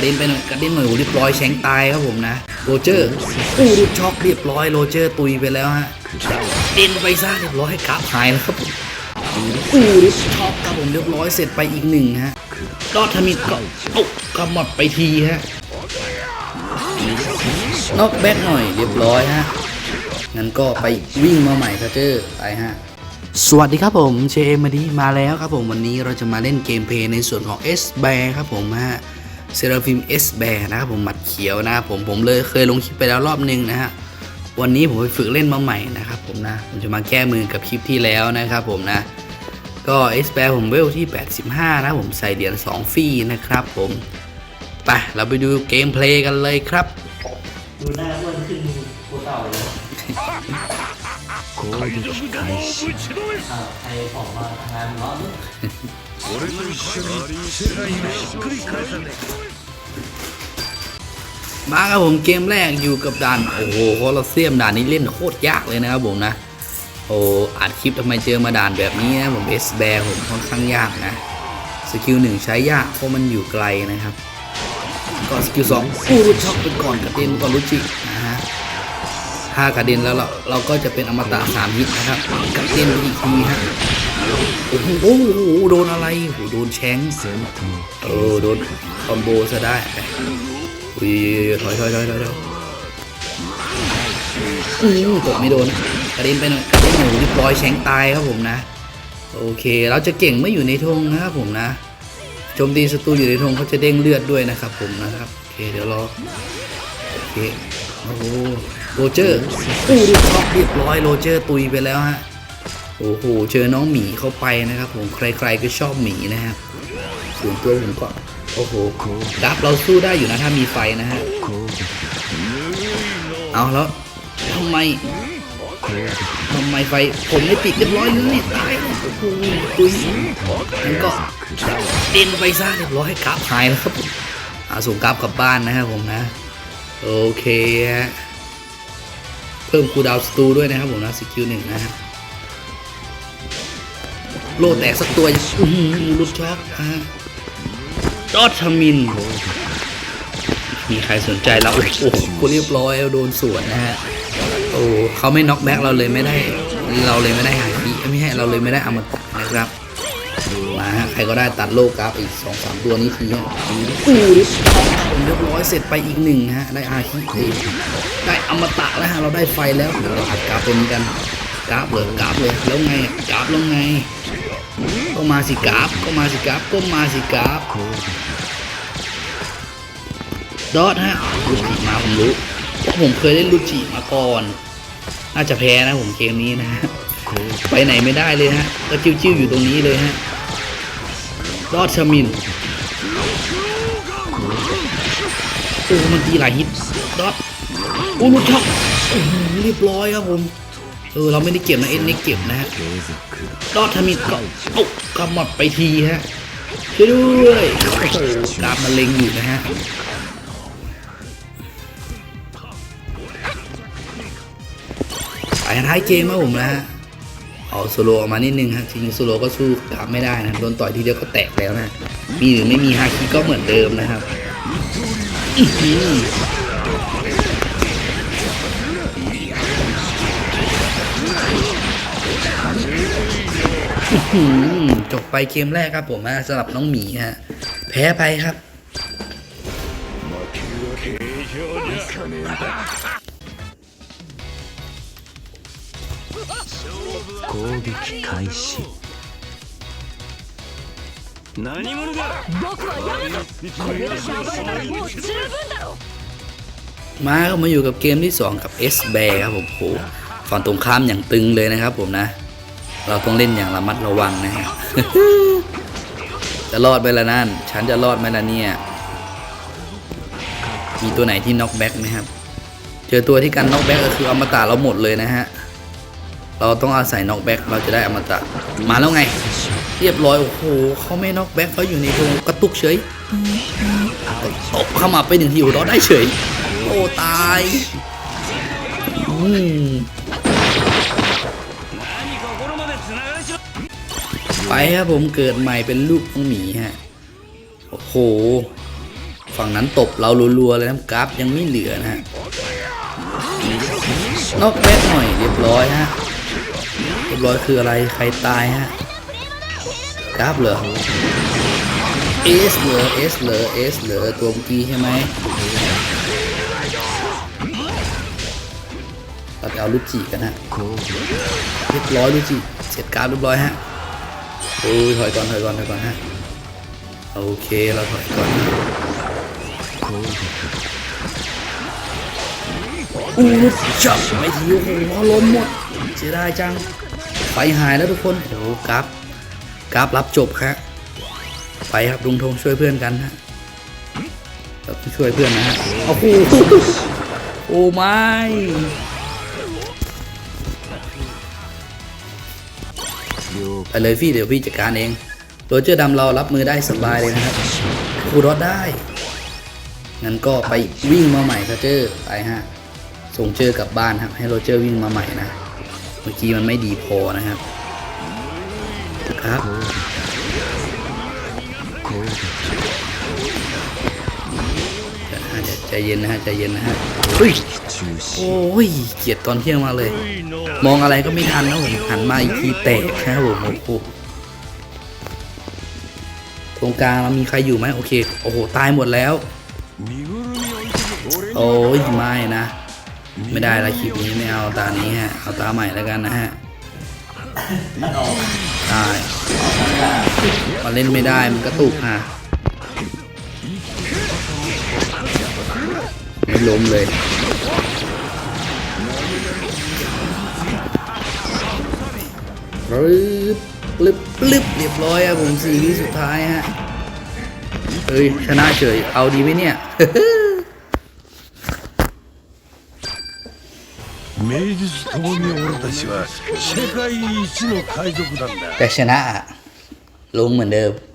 ระเด็นไปหน่อยกระเด็นหน่อยเรียบร้อยแชงตายครับผมนะโรเจอร์อู้รูดช็อกเรียบร้อยโรเจอร์ตุยไปแล้วฮะเด่นไปซะเรียบร้อยกราฟหายแล้วครับผมอู้รูดช็อกครับผมเรียบร้อยเสร็จไปอีกหนึ่งฮะดอทมิดก็เอ้ากำหมดไปทีฮะนอกแบ็กหน่อยเรียบร้อยฮะงั้นก็ไปวิ่งมาใหม่ซะเจอไปฮะสวัสดีครับผมเชมมาดีมาแล้วครับผมวันนี้เราจะมาเล่นเกมเพลย์ในส่วนของ S b a r ครับผมฮะ เซราฟิมเอสแบนะครับผมหมัดเขียวนะครับผมผมเลยเคยลงคลิปไปแล้วรอบนึงนะฮะวันนี้ผมไปฝึกเล่นมาใหม่นะครับผมนะผมจะมาแก้มือกับคลิปที่แล้วนะครับผมนะก็เอสแบผมเวลที่ 85 นะผมใส่เหรียญ2ฟรีนะครับผมไปเราไปดูเกมเพลย์กันเลยครับ ดูหน้าอ้วนขึ้นกูเต่าเลยโอ้ยใครออกมาทางานร้อน 俺と一緒に世界をひっくり返さね มาครับผมเกมแรกอยู่กับด่านโอ้โหโคลอสเซียมด่านนี้เล่นโคตรยากเลยนะครับผมนะ โอ้อัดคลิปทำไมเจอมาด่านแบบนี้นะผมเอสแบร์ผมค่อนข้างยากนะสกิลหนึ่งใช้ยากเพราะมันอยู่ไกลนะครับก็สกิลสองอู้รุดช็อกไปก่อนกระเด็นก่อนรุจิ ถ้ากระเด็นแล้วเราเราก็จะเป็นอมตะสามฮิตนะครับกระเด็นไปอีกทีฮะโอ้โหโดนอะไรโโดนแชงเออโดนคอมโบซะได้อุ้ยถอยถอยถอยถอยถอยอืมกดไม่โดนกระเด็นไปหน่อยกระเด็นหนูเรียบร้อยแชงตายครับผมนะ โอเค เราจะเก่งไม่อยู่ในธงนะครับผมนะโจมตีศัตรูอยู่ในธงเขาจะเด้งเลือดด้วยนะครับผมนะครับโอเคเดี๋ยวรอโอเค โอ้โหโรเจอร์อู้ดูครับเรียบร้อยโรเจอร์ตุยไปแล้วฮะโอ้โหเจอน้องหมีเข้าไปนะครับ ผมใครๆก็ชอบหมีนะครับส่วนตัวผมก็โอ้โหดับเราสู้ได้อยู่นะถ้ามีไฟนะฮะเอาแล้วทำไมทำไมไฟผมไม่ติดเรียบร้อยเลยตายโอ้โหตุยมันก็เดินไปซะเรียบร้อยกราฟหายแล้วครับอาส่งกราฟกลับบ้านนะครับผมนะ โอเคฮะเพิ่มคูดาวสตูด้วยนะครับผมนะสกิลหนึ่งนะฮะโลดแตกสักตัวลุดช็อกนะฮะดอททมิน มีใครสนใจเราโอ้โหกูเรียบร้อยโดนสวนนะฮะโอ้เขาไม่น็อกแบ็กเราเลยไม่ได้ เราเลยไม่ได้หายทีไม่ใช่เราเลยไม่ได้อามาตะนะครับ มาฮะใครก็ได้ตัดโลกราฟอีกสองสามตัวนี้ทีเนี้ยอู้เรียบร้อยเสร็จไปอีกหนึ่งฮะ ได้อาคิเอได้อมตะแล้วฮะ เราได้ไฟแล้วเราอัดกราฟเป็นกันกราฟเลยกราฟเลยแล้วไงกราฟลงไง ก็มาสิกราฟก็มาสิกราฟก็มาสิกราฟดอทฮะลุจิมาผมรู้เพราะผมเคยเล่นลุจิมาก่อน น่าจะแพ้นะผมเกมนี้นะะไปไหนไม่ได้เลยฮะ ก็จิ้วๆอยู่ตรงนี้เลยฮะ ดอทชมินโอ้มันตีหลายฮิตดอทโอ้ลูกช็อกเรียบร้อยครับผมเออเราไม่ได้เก็บนะเอ็นนี่เก็บนะฮะ継続ดอทมินก็เอ้ากำหมดไปทีฮะช่วยด้วยโอ้โหกราบมันเล็งอยู่นะฮะไปท้ายเกมครับผมนะฮะ เอาโซโลออกมานิดนึงฮะจริงๆโซโลก็สู้กราบไม่ได้นะโดนต่อยทีเดียวก็แตกแล้วนะ มีหรือไม่มีฮาคิก็เหมือนเดิมนะครับจบไปเกมแรกครับผมฮะสำหรับน้องหมีฮะแพ้ไปครับ 攻撃開始何者だ僕はやるぞこれだけ暴れたらもう十分だろ มาก็มาอยู่กับเกมที่ 2 กับ S b a r ครับผมโหฝั่งตรงข้ามอย่างตึงเลยนะครับผมนะ เราต้องเล่นอย่างระมัดระวังนะฮ ะ จะรอดไปละนั่น ฉันจะรอดไหมล่ะเนี่ย มีตัวไหนที่น็อกแบ็กไหมครับ เจอตัวที่กันน็อกแบ็กก็คืออมตะเราหมดเลยนะฮะ เราต้องอาศัยน็อกแบ็กเราจะได้อมตะมาแล้วไง เรียบร้อย โอ้โหเขาไม่น็อกแบ็กเขาอยู่ในวงกระตุกเฉยตบเข้ามาไปหนึ่งทีโอ้เราได้เฉย โอ้ ตายอืมไปครับผมเกิดใหม่เป็นลูกของหมีฮะ โอ้โห ฝั่งนั้นตบเรารัวๆเลยนะกราฟยังไม่เหลือนะฮะนอกแบ็กหน่อยเรียบร้อยฮะ เรียบร้อยคืออะไรใครตายฮะกราฟเหรอเอสเหรอเอสเหรอเอสเหรอตัวเมื่อกี้ใช่ไหมเราไปเอาลูกจีกันฮะเรียบร้อยลูกจีเสร็จกราฟเรียบร้อยฮะโอ้ยถอยก่อนถอยก่อนถอยก่อนฮะโอเคเราถอยก่อนอู้จับไม่ทีโอ้โหล้มหมด เสียดายจัง ไฟหายแล้วทุกคนโอ้กราฟกราฟรับจบครับไปครับลุงธงช่วยเพื่อนกันฮะต้องช่วยเพื่อนนะฮะโอ้โหโอ้ไม่ไปเลยพี่เดี๋ยวพี่จัดการเองโรเจอร์ดำเรารับมือได้สบายเลยนะครับคูรอดได้ งั้นก็ไปวิ่งมาใหม่ซะเจอไปฮะ ส่งเจอกลับบ้านครับ ให้โรเจอร์วิ่งมาใหม่นะ เมื่อกี้มันไม่ดีพอนะครับครับใจเย็นนะฮะใจเย็นนะฮะโอ้ยเกียดตอนเที่ยงมาเลย มองอะไรก็ไม่ทันนะผมหันมาอีกทีแตกครับผมโอ้โหตรงกลางเรามีใครอยู่ไหมโอเค โอ้โห ตายหมดแล้ว โอ้ยไม่นะ ไม่ได้ละคลิปนี้ไม่เอาตานี้ฮะ เอาตาใหม่แล้วกันนะฮะได้มาเล่นไม่ได้มันก็ตุกฮะไม่ล้มเลยรึบลึบลึบเรียบร้อยอะผมสี่วิสุดท้ายฮะ เฮ้ย ชนะเฉย เอาดีไหมเนี่ย 名実ともに俺たちは世界一の海賊団だ แต่ชนะอะลงเหมือนเดิม